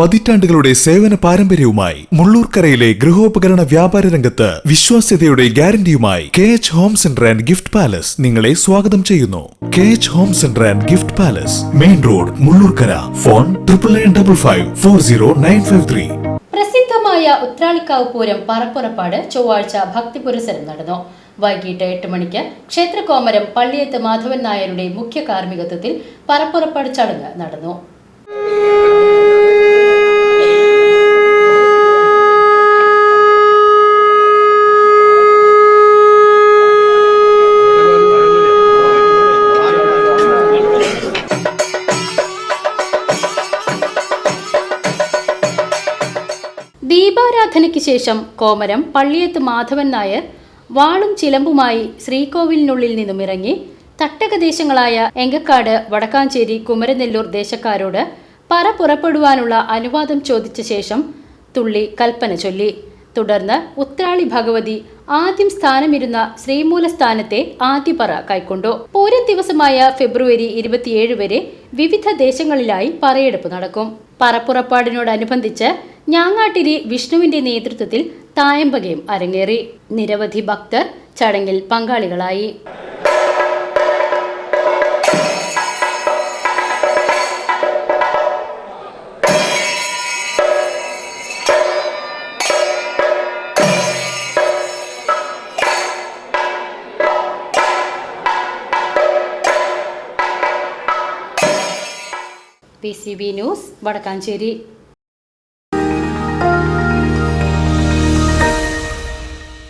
പതിറ്റാണ്ടുകളുടെ സേവന പാരമ്പര്യവുമായി മുള്ളൂർക്കരയിലെ ഗൃഹോപകരണ വ്യാപാര രംഗത്ത് വിശ്വാസ്യതയുടെ ഗ്യാരണ്ടിയുമായി K H home centre and gift palace നിങ്ങളെ സ്വാഗതം ചെയ്യുന്നു. K H home centre and gift palace main road Mullurkara. Phone triple nine double five four zero nine five three പ്രസിദ്ധമായ ഉത്രാളിക്കാവ് പൂരം പറപ്പുറപ്പാട് ചൊവ്വാഴ്ച ഭക്തിപുരസരം നടന്നു. വൈകിട്ട് എട്ട് മണിക്ക് ക്ഷേത്രകോമരം പള്ളിയത്ത് മാധവൻ നായരുടെ മുഖ്യ കാർമ്മികത്വത്തിൽ പറപ്പുറപ്പാട് ചടങ്ങ് നടന്നു. ദീപാരാധനയ്ക്ക് ശേഷം കോമരം പള്ളിയത്ത് മാധവൻ നായർ വാളും ചിലമ്പുമായി ശ്രീകോവിലിനുള്ളിൽ നിന്നും ഇറങ്ങി തട്ടകദേശങ്ങളായ എങ്കക്കാട് വടക്കാഞ്ചേരി കുമരനെല്ലൂർ ദേശക്കാരോട് പറ പുറപ്പെടുവാനുള്ള അനുവാദം ചോദിച്ച ശേഷം തുള്ളി കൽപ്പന ചൊല്ലി. തുടർന്ന് ഉത്രാളി ഭഗവതി ആദ്യം സ്ഥാനമിരുന്ന ശ്രീമൂല സ്ഥാനത്തെ ആദ്യപറ കൈക്കൊണ്ടു. പൂരം ദിവസമായ ഫെബ്രുവരി ഇരുപത്തിയേഴ് വരെ വിവിധ ദേശങ്ങളിലായി പറയെടുപ്പ് നടക്കും. പറപ്പുറപ്പാടിനോടനുബന്ധിച്ച് ഞാങ്ങാട്ടിരി വിഷ്ണുവിന്റെ നേതൃത്വത്തിൽ തായമ്പകയും അരങ്ങേറി. നിരവധി ഭക്തർ ചടങ്ങിൽ പങ്കാളികളായി. P C B news Vadakkanchery.